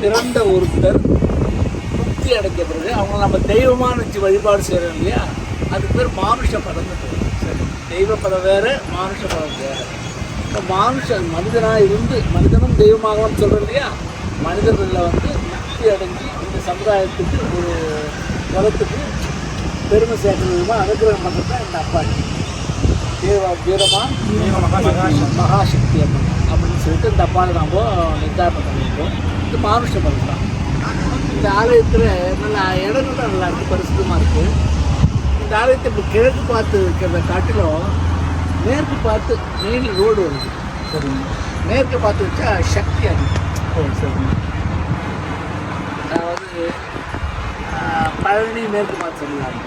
பிறந்த ஒருத்தர் முக்தி அடைஞ்ச பிறகு அவங்க நம்ம தெய்வமாக நினச்சி வழிபாடு செய்கிறோம் இல்லையா? அதுக்கு பேர் மானுஷ பதம் தெய்வ பதம் வேறு மானுஷ பதம் வேறு. இப்போ மானுஷன் மனிதனாக இருந்து மனிதனும் தெய்வமாகவும் சொல்கிறோம் இல்லையா? மனிதர்களில் வந்து முக்தி அடைஞ்சு இந்த சமுதாயத்துக்கு ஒரு குலத்துக்கு பெருமை சேர்க்கிற விதமாக அனுகிரகம் பண்ணுறது தான் இந்த அப்பாச்சி. வீரமா மகாசக்தி. அம்மன். அப்படின்னு சொல்லிட்டு இந்த அப்பாவை நாம் நிர்தாரணம் பண்ணியிருக்கோம். இது மானுஷ பதம் தான். இந்த ஆலயத்தில் நல்ல இடங்கள் தான் நல்லா இருக்குது பரிசுத்தமாக இருக்குது இந்த ஆலயத்தை இப்போ கிழக்கு பார்த்து இருக்கிறத காட்டிலும் மேற்கு பார்த்து மெயின் ரோடு வருது சரிங்க. மேற்கு பார்த்து வச்சா சக்தி அதிகம். ஓ சரிங்க. அதாவது பழனி மேற்கு பார்த்து சொல்லுவாங்க.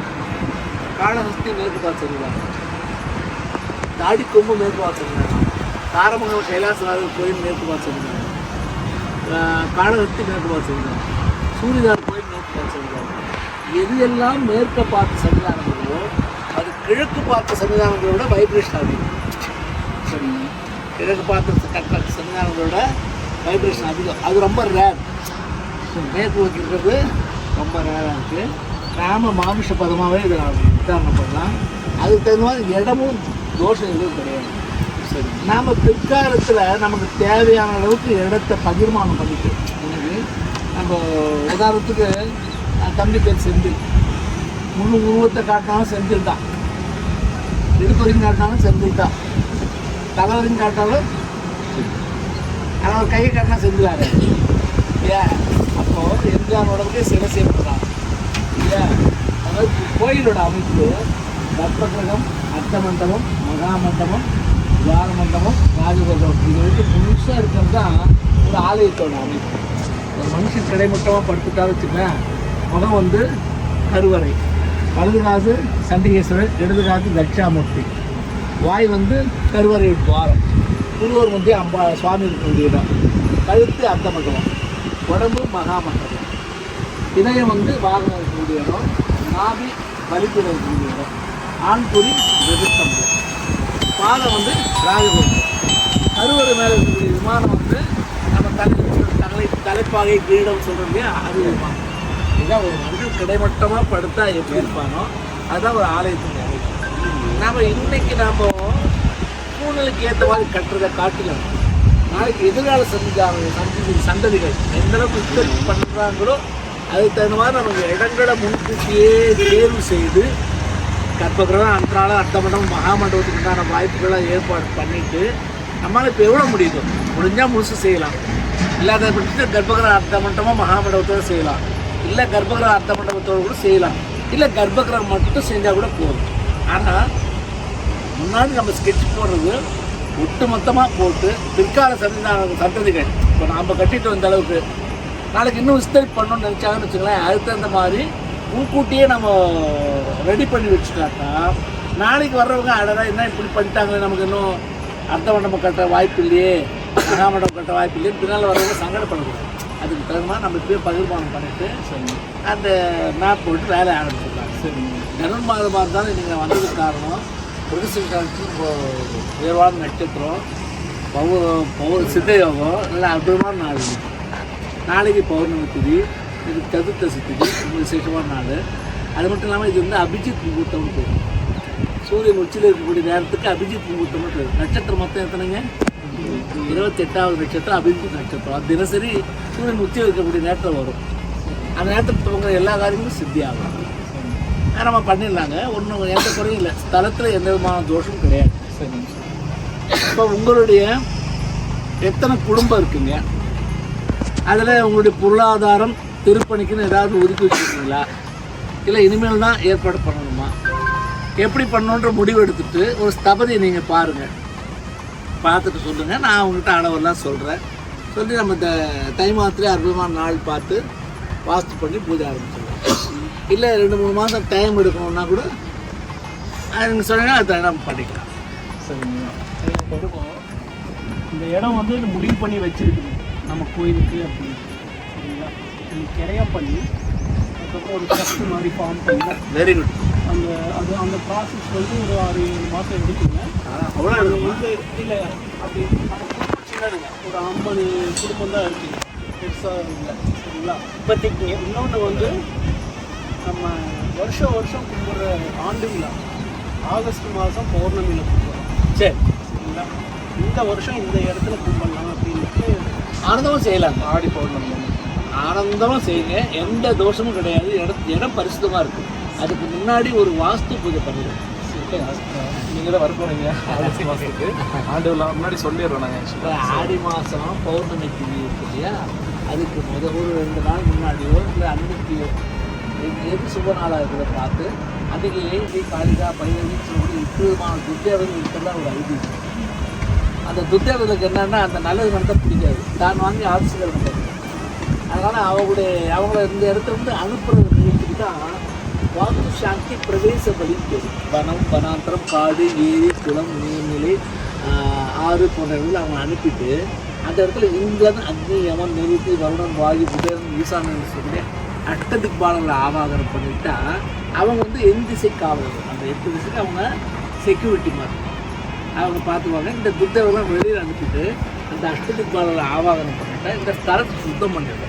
காளஹஸ்தி மேற்கு பார்த்து சொல்லுவாங்க. தாடிக்கொம்பு மேற்கு பார்த்து சொல்லுவாங்க. தாரமங்கலம் கைலாசநாதர் கோயில் மேற்கு பார்த்து சொல்லுவாங்க ஆஹ், மேற்கு பார்த்து சொல்லுவாங்க சூரியனார் கோயில் மேற்கு பார்த்து சொல்லுவாங்க எது எல்லாம் மேற்க பார்த்து சன்னிதானங்களோ அது கிழக்கு பார்த்த சன்னிதானங்களோட விட வைப்ரேஷன் அதிகம். கிழக்கு பார்த்த கட்ட சன்னிதானங்களோட வைப்ரேஷன் அதிகம். அது ரொம்ப ரேர் மேற்கு நோக்கி இருக்கிறது ரொம்ப ரேராக இருக்குது கிராம மானுஷ பதமாகவே இதை உதாரணம் பண்ணலாம் அதுக்கு தகுந்த மாதிரி இடமும் தோஷம் எதுவும் கிடையாது. நாம் பிற்காலத்தில் நமக்கு தேவையான அளவுக்கு இடத்த பகிர்மானம் பண்ணிக்கிறோம். எனவே நம்ம உதாரணத்துக்கு தம்பி பேர் செந்தில். முழு உருவத்தை காட்டினாலும் செந்தில் தான். இடுப்பு வரைக்கும் காட்டினாலும் செந்தில் தான். தலைவரையும் காட்டாலும் ஆனால் கையை காட்டினா செந்திலாரு ஏ அப்போ எம்ஜிஆர் உடம்புக்கே சிவசேர்க்கிறான் இல்லையா அதாவது கோயிலோட அமைப்பு கர்ப்பகிரகம் அர்த்த மண்டபம் மகா மண்டபம் துவார மண்டபம் ராஜகோபுரம். இது வந்து முழுசாக இருக்கிறது தான் ஒரு ஆலயத்தோட அமைப்பு. ஒரு மனுஷன் கிடைமட்டமாக படுத்துட்டா வச்சுக்கேன் முகம் வந்து கருவறை. வலது காசு சண்டிகேஸ்வரர் இடது காசு தட்சாமூர்த்தி வாய் வந்து கருவறை துவாரம். புருவர் வந்து அம்பா சுவாமி இருக்கக்கூடிய இடம் கழுத்து அந்த மண்டபம் உடம்பு மகாமண்டபம். இதயம் வந்து வாகனம் இருக்கக்கூடிய இடம். நாபி வலிப்புடன் இருக்கக்கூடிய இடம். ஆண்குறி வெகுஸ்தம்பம் பாதம் வந்து ராஜகோபுரம். கருவறை மேலே இருக்கக்கூடிய விமானம் வந்து நம்ம தலை தலை தலைப்பாகை கிரீடம் சொல்கிறோம் இல்லையா அது விமானம். இதான் ஒரு மனிதன் கிடைமட்டமாக படுத்தா எப்படி இருப்பானோ அதுதான் ஒரு ஆலயத்தின் அமைப்பு நாம் இன்னைக்கு நாம் சூழ்நிலைக்கு ஏற்ற மாதிரி கட்டுறதை காட்டிலும் நாளைக்கு எதிர்கால சந்திதான சந்தி சந்ததிகள் எந்த அளவுக்கு உற்பத்தி பண்ணுறாங்களோ அதுக்கு தகுந்த மாதிரி நமக்கு இடங்களை முன்கூட்டியே தேர்வு செய்து கற்பகிரகம் அன்றாடம் அர்த்தமண்டபம் மகாமண்டபத்துக்கு உண்டான வாய்ப்புகளை ஏற்பாடு பண்ணிட்டு நம்மளால் இப்போ எவ்வளோ முடியுதோ முடிஞ்சால் முழுசு செய்யலாம். இல்லாத பட்சத்தில் கர்ப்பகிரக அர்த்த மண்டபம் மகாமண்டபத்தோடு செய்யலாம். இல்லை கர்ப்பகிரக அர்த்த மண்டபத்தோடு கூட செய்யலாம். இல்லை கர்ப்பகிரகம் மட்டும் செஞ்சால் கூட போதும். ஆனால் முன்னாடி நம்ம ஸ்கெட்ச் போடுறது ஒட்டு மொத்தமாக போட்டு பிற்கால சந்திதான சந்ததிகள் இப்போ நாம் கட்டிட்டு வந்த அளவுக்கு. நாளைக்கு இன்னும் விஸ்தரி பண்ணணும்னு நினச்சாங்கன்னு வச்சுக்கலாம் அதுக்கு தகுந்த மாதிரி முன்கூட்டியே நம்ம ரெடி பண்ணி வச்சுட்டாக்கா நாளைக்கு வர்றவங்க அடடா என்ன இப்படி பண்ணிட்டாங்களே நமக்கு இன்னும் அர்த்த மண்டபம் கட்ட வாய்ப்பு இல்லையே மகாமண்டபம் கட்ட வாய்ப்பு இல்லையே பின்னால் வர்றவங்க சங்கடப்படக்கூடாது. அதுக்கு தகுந்த மாதிரி நம்ம இப்பயே பகிர்மானம் பண்ணிட்டு அந்த மேப் போட்டு வேலையை ஆரம்பிச்சிடலாம். சரிங்க. ஜனன் மாதமாக இருந்தாலும் நீங்கள் வந்ததுக்கு காரணம் பிரகசிகாலத்து உயர்வான நட்சத்திரம் பௌ பௌ சித்த யோகம் நல்ல அற்புதமான நாள். நாளைக்கு பௌர்ணமி திதி. இது சதுர்த்தசி திதி ரொம்ப விசேஷமான நாள். அது மட்டும் இல்லாமல் இது வந்து அபிஜித் முகூர்த்தம்னு பேர். சூரியன் உச்சியில் இருக்கக்கூடிய நேரத்துக்கு அபிஜித் முகூர்த்தம்னு பேர். நட்சத்திரம் மொத்தம் எத்தனைங்க? இருபத்தெட்டாவது நட்சத்திரம் அபிஜித் நட்சத்திரம். அது தினசரி சூரியன் உச்சியில் இருக்கக்கூடிய நேரத்தில் வரும். அந்த நேரத்தில் துவங்குற எல்லா காரியங்களும் சித்தியாகும் நம்ம பண்ணிடலாங்க. ஒன்றும் எந்த குறையும் இல்லை. ஸ்தலத்தில் எந்த விதமான தோஷமும் கிடையாது. சரிங்க இப்போ உங்களுடைய எத்தனை குடும்பம் இருக்குங்க? அதில் உங்களுடைய பொருளாதாரம் திருப்பணிக்குன்னு ஏதாவது ஒதுக்கி வச்சுருக்கீங்களா? இல்லை இனிமேல் தான் ஏற்பாடு பண்ணணுமா? எப்படி பண்ணணுன்ற முடிவு எடுத்துட்டு ஒரு ஸ்தபதியை நீங்கள் பாருங்கள் பார்த்துட்டு சொல்லுங்கள் நான் உங்கள்கிட்ட அளவெல்லாம் சொல்கிறேன் சொல்லி நம்ம த தை மாதத்துலேயே அற்புதமான நாள் பார்த்து வாஸ்து பண்ணி பூஜை ஆரம்பிச்சிடலாம். இல்லை ரெண்டு மூணு மாதம் டைம் எடுக்கணும்னா கூட அதுங்க நீங்கள் சொன்னீங்கன்னா அதை நம்ம பண்ணிக்கலாம். சரிங்களா இந்த இடம் வந்து முடிவு பண்ணி வச்சிருக்குது நம்ம கோயிலுக்கு அப்படின்னு. கிரையம் பண்ணி அதுக்கப்புறம் ஒரு ட்ரஸ்ட் மாதிரி ஃபார்ம் பண்ணி வெரி குட் அந்த அது அந்த ப்ராசஸ் வந்து ஒரு ஆறு ஏழு மாதம் எடுக்குங்க அவ்வளோ வந்து இல்லை அப்படி சின்னதுங்க. ஒரு ஐம்பது குடும்பம் தான் இருக்குங்க பெருசாக இல்லை சரிங்களா? இப்போதைக்கு இன்னொன்று வந்து நம்ம வருஷம் வருஷம் கும்பிட்ற ஆண்டு விழா ஆகஸ்ட் மாதம் பௌர்ணமியில் கும்பிட்றோம். சரி. சரிங்களா? இந்த வருஷம் இந்த இடத்துல கும்பிடலாம் அப்படின்ட்டு ஆனந்தமாக செய்யலாங்க. ஆடி பௌர்ணமி ஆனந்தமாக செய்யுங்க. எந்த தோஷமும் கிடையாது. இடம் இடம் பரிசுத்தமாக இருக்குது அதுக்கு முன்னாடி ஒரு வாஸ்து பூஜை பண்ணிடுங்க நீங்கள் தான் வர போகிறீங்க ஆகஸ்ட் மாதத்துக்கு ஆண்டு முன்னாடி சொல்லிடுறோம் நாங்கள் ஆடி மாதம் பௌர்ணமி திதி இருக்கு இல்லையா? அதுக்கு முத ஒரு ரெண்டு நாள் முன்னாடியோ இல்லை அன்னைக்கு எது- சுப நாளாக இருக்கிறத பார்த்து அன்றைக்கி ஸ்ரீ காளிகா பைரவின்னு சொல்லி விதமான துர்தேவதைகள் இருக்கிறதா ஒரு ஐதீகம். அந்த துர்தேவதைக்கு என்னன்னா அந்த நல்லது நடந்தால் பிடிக்காது. தான் வாங்கி ஆட்சிகள் நடக்கும் அதனால் அவங்களுடைய அவங்கள இந்த இடத்துல வந்து அனுப்புறது நிகழ்ச்சிக்கு தான் வாக்கு சாந்தி பிரவேச பலி வனம் வனாந்தரம் காடு ஏரி குளம் நீர்நிலை ஆறு போன்றவர்கள் அவங்க அனுப்பிட்டு அந்த இடத்துல இங்கிலாந்து அக்னி யமன் நிறுத்தி வருணன் வாயு புதன் ஈசானன் சொல்லி அஷ்டதிக் பாலங்களை ஆவாகனம் பண்ணிட்டா அவங்க வந்து எந்த திசை காவலர்கள். அந்த எட்டு திசைக்கு அவங்க செக்யூரிட்டி மாதிரி அவங்க பார்த்துக்குவாங்க. இந்த துர்தேவெல்லாம் வெளியில் அனுப்பிட்டு அந்த அஷ்டதிக் பாலங்களை ஆவாகனம் பண்ணிட்டா இந்த ஸ்தலத்தை சுத்தம் பண்ணிடுறாங்க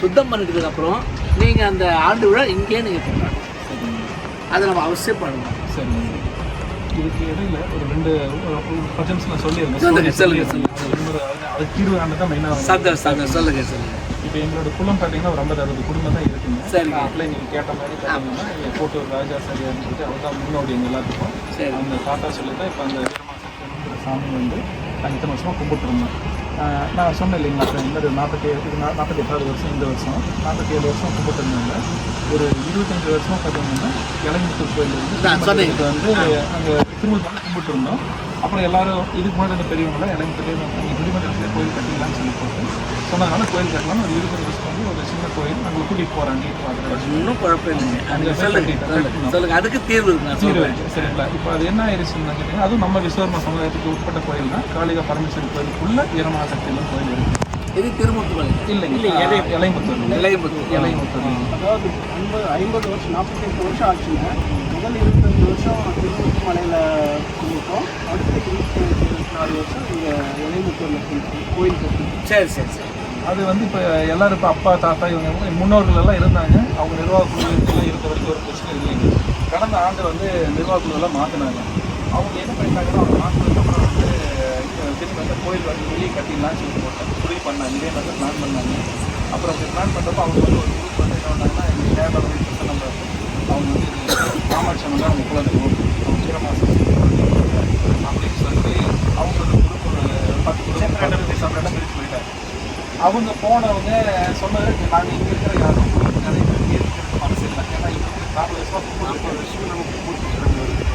சுத்தம் பண்ணிட்டதுக்கப்புறம் நீங்கள் அந்த ஆண்டு விழா இங்கேயே நீங்கள் கொண்டாடணும். அதை நம்ம அவசியம் பண்ணணும். சரி. இதுக்கு இடையில ஒரு ரெண்டு பத்து நிமிஷம் நான் சொல்லியிருந்தேன். சொல்லுங்க, சொல்லுங்க, அது தீர்வு தான் மெயினாக சந்தோஷம் சந்தோஷம் சொல்லுங்க சொல்லுங்க. இப்போ எங்களோட குளம் பார்த்தீங்கன்னா ஒரு ஐம்பது அறுபது குடும்பம் தான் இருக்குங்க. சரிங்க. அப்படியே நீங்கள் கேட்ட மாதிரி பார்த்தீங்கன்னா கோட்டூர் ராஜா சரியான்னு சொல்லிட்டு அவர் தான் முன்னோடி எங்கள் எல்லாத்துக்கும். சரி. அந்த தாத்தா சொல்லி தான் இப்போ அந்த சாமி வந்து இத்தனை வருஷமாக கும்பிட்டுருந்தோம். நான் சொன்னேன் இல்லைங்களா அப்புறம் இந்த நாற்பத்தி ஏழு நாற்பத்தி எட்டாவது வருஷம் இந்த வருஷம் நாற்பத்தி ஏழு வருஷம் கும்பிட்டுருந்தாங்க ஒரு இருபத்தஞ்சு வருஷமா பார்த்தீங்கன்னா இளமுத்தூர் கோயில் வந்து அங்கே திருமல் பண்ணி கும்பிட்டு இருந்தோம் அப்புறம் எல்லாரும் இதுக்கு முன்னாடி பெரியவங்களாம் இளமுத்தூர்லேயே நீங்கள் குடிமன்றத்தில் கோயில் கட்டிக்கலாம்னு சொல்லி போட்டு சொன்னதுனால கோயில் கட்டலாம் ஒரு இருபது வருஷம் வந்து ஒரு சின்ன கோயில் நாங்கள் கூட்டிகிட்டு பார்க்குறது ஒன்றும் குழப்பம் இல்லைங்க. அந்த சொல்லுங்க சொல்லுங்க. அதுக்கு தீர்வு தீர்வு. சரிங்களா? இப்போ அது என்ன ஆயிடுச்சுன்னு கேட்டீங்கன்னா அதுவும் நம்ம விஸ்வகர்ம சமுதாயத்துக்கு உட்பட்ட கோயில் தான் காளிகா பரமேஸ்வரி கோயிலுக்குள்ள வீரமகாசக்தியிலும் கோயில் இருக்கு. இது திருமுத்துமலை இல்லை, ஆ, இலை- இலைமுத்தூர் இலையம்புத்தூர். இலைமுத்தூர் அதாவது ஐம்பது ஐம்பது வருஷம் நாற்பத்தெட்டு வருஷம் ஆச்சுங்க. முதல் இருபத்தஞ்சு வருஷம் திருப்பதி மலையில் கும்பிட்டோம் அடுத்த இருபத்தி இருபத்தி நாலு வருஷம் இங்கே இளைமுத்தூரில் கும்பிட்டோம் கோயில் கட்டி சரி சரி சரி. அது வந்து இப்போ எல்லாரும் இப்போ அப்பா தாத்தா இவங்க முன்னோர்கள் எல்லாம் இருந்தாங்க. அவங்க நிர்வாக குழு எல்லாம் இருக்க வரைக்கும் ஒரு பிரச்சனை இல்லைங்க. கடந்த ஆண்டு வந்து நிர்வாக குழுவெல்லாம் மாற்றினாங்க அவங்க என்ன பண்ணிட்டாங்கன்னா அவங்க மாற்றினதுக்கு அப்புறம் வந்து திரும்பி வந்து கோயில் வந்து வெளியே கட்டிடலாம்னு சொல்லி போட்டாங்க. முடிவு பண்ணாங்க இதே மாதிரி பிளான் பண்ணாங்க. அப்புறம் அப்படி பிளான் பண்ணுறப்போ அவங்க வந்து ஒரு குரூப் வந்து என்ன பண்ணாங்கன்னா எங்கள் கேரளா வந்து நம்ம அவங்க வந்து காமாட்சி அவங்க குழந்தை அவங்க வீரமாசம் அப்படின்னு சொல்லி அவங்க ஒரு குரூப் ஒரு பத்து குரூப் செப்பரேட்டாக பிரித்து போயிட்டாங்க அவங்க போனவங்க சொன்னது நாங்கள் இங்கே இருக்கிற யாரும் நிறைய பேருக்கு இருக்கிறது மனசு இல்லை. ஏன்னா இங்கே நாலு வருஷம் நாற்பது வருஷம் நம்ம கூட்டிட்டு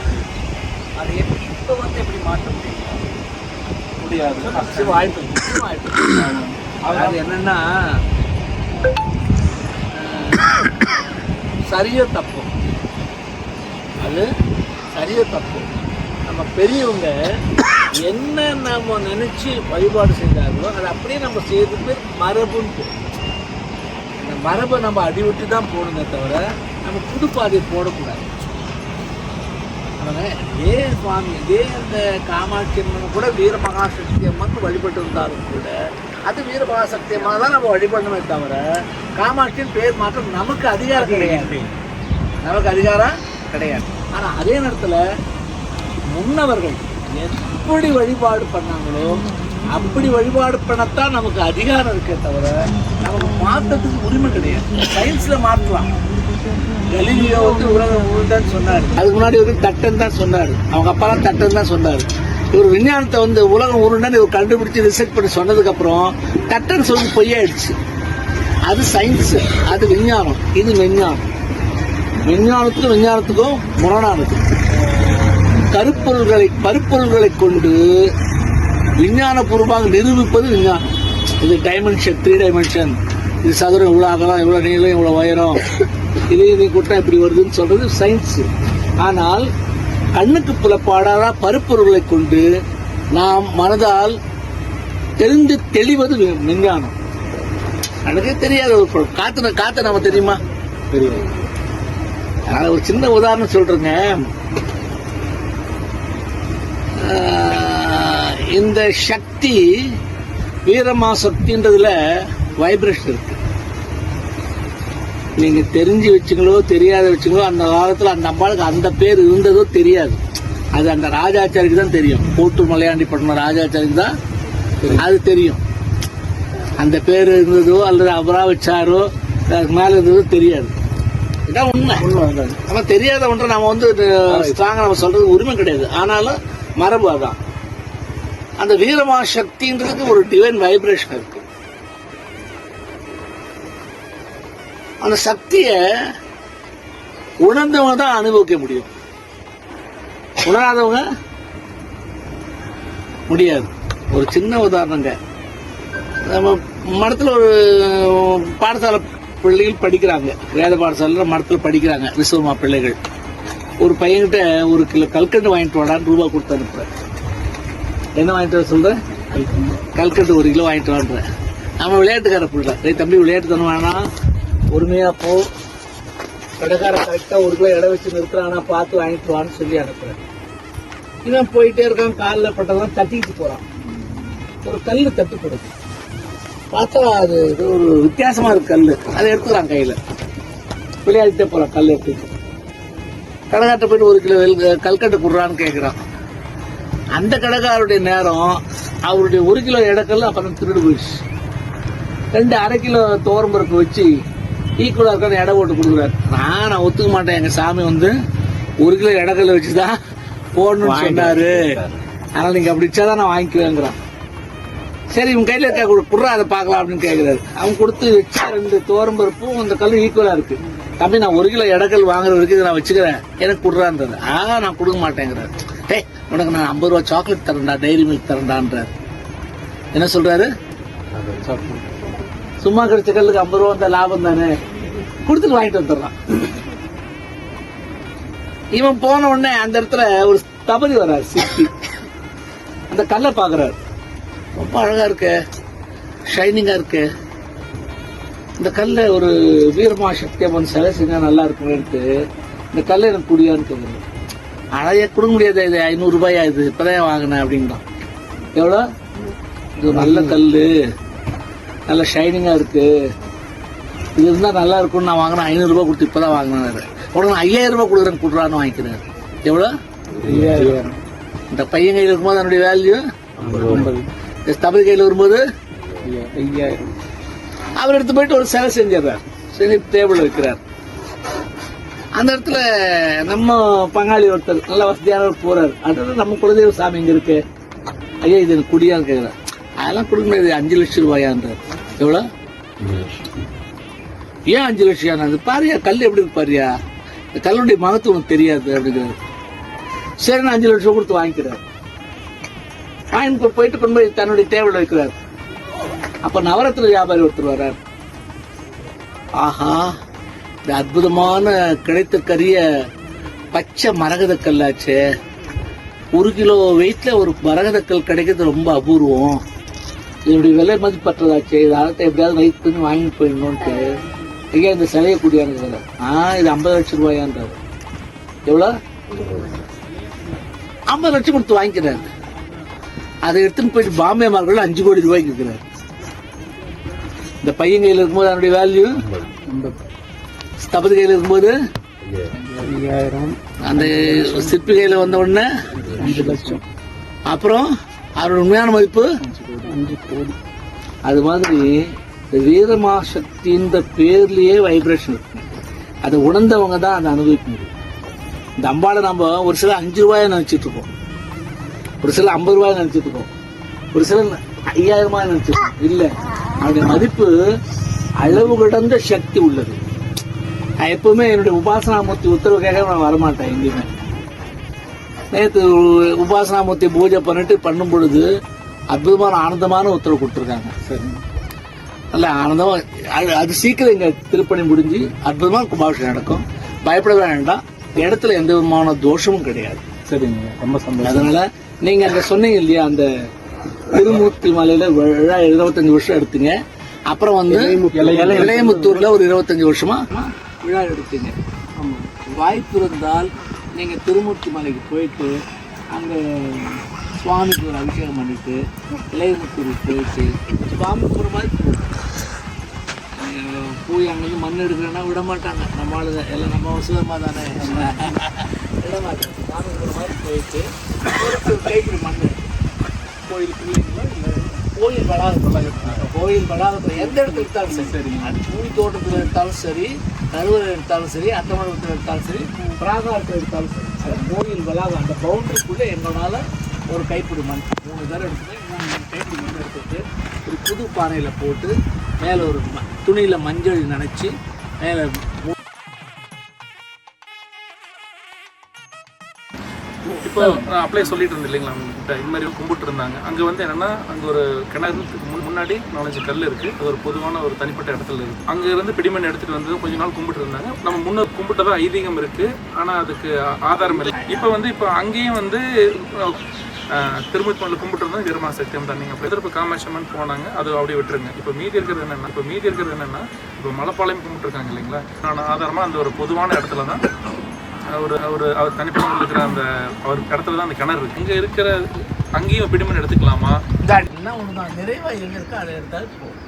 அது எப்படி இப்போ வந்து எப்படி மாற்ற முடியும்? முடியாது. வாய்ப்பு வாய்ப்பு என்னன்னா சரியோ தப்போ. அது சரியோ தப்போ. நம்ம பெரியவங்க என்ன நம்ம நினைச்சு வழிபாடு செஞ்சாங்களோ அதை அப்படியே நம்ம பேர் மரபுன்னு. அந்த மரபை நம்ம அடிவிட்டு தான் போடணுமே தவிர நம்ம புது பாதையை போடக்கூடாது. அவங்க இதே சுவாமி இதே அந்த காமாட்சி அம்மன் கூட வீரமகாசக்தி அம்மன் வழிபட்டு இருந்தாலும் கூட அது வீரமகாசக்தி அம்மன் தான் நம்ம வழிபடணுமே தவிர காமாட்சியின் பேர் மாற்றம் நமக்கு அதிகாரம் கிடையாது. நமக்கு அதிகாரம் கிடையாது. ஆனால் அதே நேரத்தில் முன்னவர்கள் எப்படி வழிபாடு பண்ணாங்களோ அப்படி வழிபாடு பண்ணத்தான் நமக்கு அதிகாரம் இருக்கே தவிர நமக்கு மாற்றத்துக்கு உரிமை கிடையாது. சயின்ஸில் மாற்றலாம். கலீலியோ வந்து உலகம் உருண்டான்னு சொன்னார். அதுக்கு முன்னாடி வந்து தட்டன் தான் சொன்னார். அவங்க அப்பாலாம் தட்டன் தான் சொன்னார். இவர் விஞ்ஞானத்தை வந்து உலகம் உருண்டான்னு இவர் கண்டுபிடிச்சு ரிசர்ச் பண்ணி சொன்னதுக்கப்புறம் தட்டன் சொல்லி பொய்யாயிடுச்சு. அது சயின்ஸ் அது விஞ்ஞானம். இது விஞ்ஞானம் விஞ்ஞானத்துக்கும் விஞ்ஞானத்துக்கும் முரணானது. கருப்பொருள்களை பருப்பொருள்களை கொண்டு விஞ்ஞானபூர்வமாக நிரூபிப்பது விஞ்ஞானம். இது டைமென்ஷன் த்ரீ டைமென்ஷன் இது சதுரம் இவ்வளோ அகலம் இவ்வளோ நீளம் இவ்வளோ உயரம். இது இது கூட்டம் இப்படி வருதுன்னு சொல்கிறது சயின்ஸு ஆனால் கண்ணுக்கு புலப்பாடாத பருப்பொருளை கொண்டு நாம் மனதால் தெரிந்து தெளிவது விஞ்ஞானம். எனக்கே தெரியாத ஒரு பொருள். காத்து காத்து நம்ம தெரியுமா? தெரியாது. அதனால் ஒரு சின்ன உதாரணம் சொல்கிறேங்க ஆஹ் இந்த சக்தி வீரமா சக்தின்றதுல வைப்ரேஷன் இருக்கு. நீங்க தெரிஞ்சு வச்சுங்களோ தெரியாத வச்சுங்களோ அந்த காலத்துல அந்த அம்பாளுக்கு அந்த பேர் இருந்ததோ தெரியாது. அது அந்த ராஜாச்சாரிக்கு தான் தெரியும். கோட்டூர் மலையாண்டி பட்டினம் ராஜாச்சாரிக்கு தான் அது தெரியும். அந்த பேர் இருந்ததோ அல்லது அவரா வச்சாரோ அதுக்கு மேல இருந்ததோ தெரியாது. இதான் உண்மை. நம்ம தெரியாத ஒன்றை நம்ம வந்து ஸ்ட்ராங்கா நம்ம சொல்றது உரிமை கிடையாது. ஆனாலும் மரபு அதான். அந்த வீரமா சக்தின்றதுக்கு ஒரு டிவைன் வைப்ரேஷன் இருக்கு. அந்த சக்தியை உணர்ந்தவங்க தான் அனுபவிக்க முடியும். உணராதவங்க முடியாது. ஒரு சின்ன உதாரணங்க. நம்ம மடத்துல ஒரு பாடசாலை பிள்ளைகள் படிக்கிறாங்க. வேத பாடசாலையில் மடத்தில் படிக்கிறாங்க. விஸ்வமா பிள்ளைகள். ஒரு பையன்கிட்ட ஒரு கிலோ கல்கண்டு வாங்கிட்டு வாடான்னு ரூபா கொடுத்து அனுப்புறேன் என்ன வாங்கிட்டு வர சொல்கிறேன் கல்கண்டு ஒரு கிலோ வாங்கிட்டு வரேன் நம்ம விளையாட்டுக்கார பிள்ளை. டேய் தம்பி விளையாட்டு தானே வேணாம் பொறுமையாக போ. கடைக்கார கரெக்டாக ஒரு கிலோ இடம் வச்சு நிறுத்துறானா. பார்த்து வாங்கிட்டு வான்னு சொல்லி அனுப்புகிறேன் இவன் போயிட்டே இருக்கான். காலில் பட்டதெல்லாம் தட்டிக்கிட்டு போகிறான் ஒரு கல் தட்டுப்படுது பார்த்தா அது ஏதோ ஒரு வித்தியாசமா இருக்கு கல் அதை எடுத்துக்கிறான் கையில. விளையாடிட்டே போறான். கல் எடுத்துட்டு கடைக்காட்ட போயிட்டு ஒரு கிலோ கல்கட்டை கொடுறான்னு கேட்குறான் அந்த கடைக்காரருடைய நேரம் அவருடைய ஒரு கிலோ இடக்கல் அப்புறம் திருடு போயிடுச்சு. ரெண்டு அரை கிலோ துவரம்பருப்பு வச்சு ஈக்குவலாக இருக்கான்னு எடை போட்டு கொடுக்குறாரு. நான் நான் ஒத்துக்க மாட்டேன். எங்க சாமி வந்து ஒரு கிலோ இடக்கல்ல வச்சு தான் போடணும்னு சொன்னாரு. அதனால நீங்க அப்படி வச்சாதான் நான் வாங்கிக்குவேங்கிறான். சரி இவன் கையில இருக்க கொடு குடுறா அதை பார்க்கலாம் அப்படின்னு கேட்கிறாரு அவன் கொடுத்து வச்சா ரெண்டு துவரம்பருப்பும் அந்த கல்லு ஈக்குவலா இருக்கு. தம்பி நான் ஒரு கிலோ இடக்கல் வாங்குற வரைக்கும் இதை நான் வச்சுக்கிறேன். எனக்கு குடுறான்றது ஆ நான் கொடுக்க மாட்டேங்கிறாரு. உனக்கு நான் ஐம்பது ரூபா சாக்லேட் தரேன்டா டைரி மில்க் தரேன்டான்றார் என்ன சொல்றாரு? சும்மா கிடைச்ச கல்லுக்கு ஐம்பது ரூபா வந்தா லாபம் தானே? கொடுத்துட்டு வாங்கிட்டு வந்துடுறான். இவன் போன உடனே அந்த இடத்துல ஒரு தபதி வர்றாரு சிப்பி அந்த கல்லை பாக்குறாரு ரொம்ப அழகா இருக்கு. ஷைனிங்கா இருக்கு. இந்த கல்லை ஒரு வீரமா சக்தியம்மன் சிலை செஞ்சா நல்லா இருக்கும் இந்த கல்லை எனக்கு குடியான்னு கேட்குறேன் அழைய கொடுக்க முடியாது இது ஐநூறு ரூபாயா இது? இப்பதான் வாங்கினேன் அப்படின்றான். எவ்வளோ? இது நல்ல கல்லு. நல்ல ஷைனிங்கா இருக்கு. இது இருந்தா நல்லா இருக்கும்னு நான் வாங்கினேன். ஐநூறு ரூபாய் கொடுத்து இப்பதான் வாங்கினேன் உடனே நான் ஐயாயிரம் ரூபாய் கொடுக்குறேன் கொடுறான்னு வாங்கிக்கிறேன். எவ்வளோ? இந்த பையன் கையில் இருக்கும்போது அதனுடைய வேல்யூ இந்த தமிழ் கையில் வரும்போது? ஐயாயிரம். அவர் எடுத்து போயிட்டு ஒரு சிலை செஞ்சிடறார். செஞ்சு டேபிள் வைக்கிறார். அந்த இடத்துல நம்ம பங்காளி ஒருத்தர் நல்ல வசதியானவர் போறாரு. அடுத்தது நம்ம குலதெய்வ சாமி இங்க இருக்கு. ஐயா இது எனக்கு குடியான்னு கேட்கிறார் அதெல்லாம் கொடுக்க முடியாது அஞ்சு லட்சம் ரூபாயான்றார். எவ்வளோ? ஏன் அஞ்சு லட்சம் அது பாரியா கல் எப்படி இருக்கு பாரியா இந்த கல்லுடைய மகத்துவம் தெரியாது அப்படிங்கிறாரு. சரி நான் அஞ்சு லட்சம் கொடுத்து வாங்கிக்கிறார். வாங்கி போயிட்டு கொண்டு போய் தன்னுடைய டேபிள் வைக்கிறார். அப்ப நவரத்ன வியாபாரி ஒருத்தர் வர்றார். ஆஹா. இந்த அற்புதமான கிடைத்தற்கரிய பச்சை மரகதக்கல்லாச்சே. ஒரு கிலோ வெயிட்ல ஒரு மரகதக்கல் கிடைக்கிறது ரொம்ப அபூர்வம். இதனுடைய விலை மதிப்பற்றதாச்சே. இது ஆழத்தை எப்படியாவது வெயிட் பண்ணி வாங்கிட்டு போயிடணும்ட்டு. ஐயா இந்த சிலையை கூடியான்னு ஆ இது ஐம்பது லட்சம் ரூபாயான்றார். எவ்வளோ? ஐம்பது லட்சம் கொடுத்து வாங்கிக்கிறாரு. அதை எடுத்துன்னு போயிட்டு பாம்பே மார்க்கெட்ல அஞ்சு கோடி ரூபாய்க்கு இருக்கிறார் இந்த பையன் கையில் இருக்கும்போது அதனுடைய வேல்யூ ஸ்தபதி கையில் இருக்கும்போது? ஐயாயிரம். அந்த சிற்பி கையில் வந்த உடனே? அஞ்சு லட்சம். அப்புறம் அவரோட உண்மையான மதிப்பு? அஞ்சு கோடி. அது மாதிரி வீரமா சக்தின்ற பேர்லயே வைப்ரேஷன் இருக்கு அதை உணர்ந்தவங்க தான் அதை அனுபவிக்க முடியும். இந்த அம்பாளை நம்ம ஒரு சில அஞ்சு ரூபாயை நினைச்சிட்டு இருக்கோம். ஒரு சில ஐம்பது ரூபாய் நினைச்சிட்டு இருக்கோம். ஒரு சில ஐயாயிரம் ரூபாய் நினைச்சிட்டு இருக்கோம். இல்ல அவருடைய மதிப்பு அளவு கடந்த சக்தி உள்ளது. நான் எப்பவுமே என்னுடைய உபாசனாமூர்த்தி உத்தரவுக்காக நான் வரமாட்டேன் எங்கேயுமே. நேற்று உபாசனாமூர்த்தி பூஜை பண்ணிட்டு பண்ணும் பொழுது அற்புதமான ஆனந்தமான உத்தரவு கொடுத்துருக்காங்க. சரி. நல்ல ஆனந்தமா அது- சீக்கிரம் இங்க திருப்பணி முடிஞ்சு அற்புதமான கும்பாபிஷேகம் நடக்கும். பயப்பட வேண்டாம். இடத்துல எந்த விதமான தோஷமும் கிடையாது. சரிங்க. ரொம்ப சந்தோஷம். அதனால நீங்க அங்க சொன்னீங்க இல்லையா அந்த திருமூர்த்தி மலையில விழா இருபத்தஞ்சு வருஷம் எடுத்தீங்க. அப்புறம் வந்து இளைய- இளையமுத்தூர்ல ஒரு இருபத்தஞ்சு வருஷமா? விழா எடுத்தீங்க. வாய்ப்பு இருந்தால் நீங்கள் திருமூர்த்தி மலைக்கு போயிட்டு அங்கே சுவாமிக்கு ஒரு அபிஷேகம் பண்ணிட்டு இளையமுத்தூர் போயிட்டு சுவாமிக்கு ஒரு மாதிரி போய் அங்கேருந்து மண் எடுக்கிறேன்னா விட மாட்டாங்க. நம்ம ஆளுங்க. எல்லாம் நம்ம சுதமாக தானே. விட மாட்டாங்க. நானும் ஒரு மாதிரி போயிட்டு கைக்கு மண் கோயிலுக்குள்ளே இல்லை. கோயில் வளாகத்தில் கோயில் வளாகத்தில் எந்த இடத்துல எடுத்தாலும் சரி. சரி. அது பூமி தோட்டத்தில் எடுத்தாலும் சரி கருவறை எடுத்தாலும் சரி அட்டமண்டபத்தில் எடுத்தாலும் சரி பிராகாரத்தில் எடுத்தாலும் சரி. அந்த கோயில் வளாகம் அந்த பவுண்டரிக்குள்ளே எங்களால் ஒரு கைப்பிடி மண் மூணு தடவை எடுத்துட்டு மூணு கைப்பிடி மண் எடுத்துட்டு ஒரு புது பானையில் போட்டு மேலே ஒரு ம துணியில் மஞ்சள் நனைச்சி மேலே இப்போ அப்ளை சொல்லிட்டு இருந்தேன் இல்லைங்களா உங்ககிட்ட? இது மாதிரி கும்பிட்டு இருந்தாங்க. அங்கே வந்து என்னென்னா அங்கே ஒரு கிணறுக்கு முன் முன்னாடி நாலஞ்சு கல் இருக்கு. அது ஒரு பொதுவான ஒரு தனிப்பட்ட இடத்துல இருக்கு. அங்கே இருந்து பிடிமண் எடுத்துட்டு வந்து கொஞ்ச நாள் கும்பிட்டு இருந்தாங்க. நம்ம முன்னே கும்பிட்டதா ஐதீகம் இருக்கு. ஆனால் அதுக்கு ஆதாரம் இல்லை. இப்போ வந்து இப்போ அங்கேயும் வந்து திருமணத்தில் கும்பிட்டு இருந்தால் வீரமா சக்தியம் தான். நீங்கள் எதிர்ப்பு காமாட்சம்மன் போனாங்க. அது அப்படியே விட்டுருங்க. இப்போ மீதி இருக்கிறது என்னன்னா இப்போ மீதி இருக்கிறது என்னன்னா இப்போ மலைப்பாளையம் கும்பிட்டுருக்காங்க இல்லைங்களா? நான் ஆதாரமாக அந்த ஒரு பொதுவான இடத்துல தான் அவர் அவர் அவர் தனிப்பட்ட இருக்கிற அந்த அவர் இடத்துல தான் அந்த கிணறு இருக்கு. இங்கே இருக்கிற அங்கேயும் பிடிமன் எடுத்துக்கலாமா? என்ன ஒன்று தான் நிறைவாக எங்கே இருக்கோ அதை எடுத்தால் போதும்.